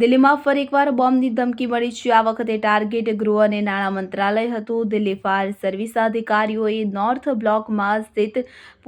દિલ્હીમાં ફરી એકવાર બોમ્બની ધમકી મળી છે. આ વખતે ટાર્ગેટ ગૃહ અને નાણાં મંત્રાલય હતું. દિલ્હી ફાયર સર્વિસ અધિકારીઓએ નોર્થ બ્લોકમાં સ્થિત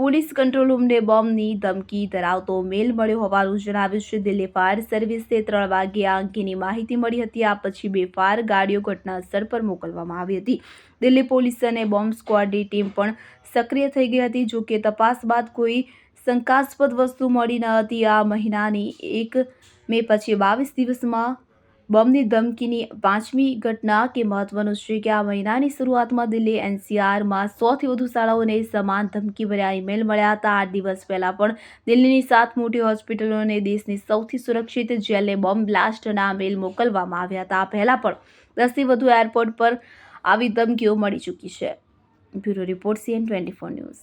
પોલીસ કંટ્રોલ રૂમને બોમ્બની ધમકી ધરાવતો મેલ મળ્યો હોવાનું જણાવ્યું છે. દિલ્હી ફાયર સર્વિસે ત્રણ વાગે આ અંગેની માહિતી મળી હતી. આ પછી બે ફાયર ગાડીઓ ઘટનાસ્થળ પર મોકલવામાં આવી હતી. દિલ્હી પોલીસ અને બોમ્બ સ્ક્વોડની ટીમ પણ સક્રિય થઈ ગઈ હતી. જોકે તપાસ બાદ કોઈ શંકાસ્પદ વસ્તુ મળી ન હતી આ મહિનાની એક મે પછી બાવીસ દિવસમાં બોમ્બની ધમકીની પાંચમી ઘટના કે મહત્વનું છે કે આ મહિનાની શરૂઆતમાં દિલ્હી એનસીઆરમાં સોથી વધુ શાળાઓને સમાન ધમકી ભર્યા ઈમેલ મળ્યા હતા. આઠ દિવસ પહેલાં પણ દિલ્હીની સાત મોટી હોસ્પિટલોને દેશની સૌથી સુરક્ષિત જેલને બોમ્બ બ્લાસ્ટના મેલ મોકલવામાં આવ્યા હતા. પહેલાં પણ દસથી વધુ એરપોર્ટ પર આવી ધમકીઓ મળી ચૂકી છે. Bureau report CN twenty four news.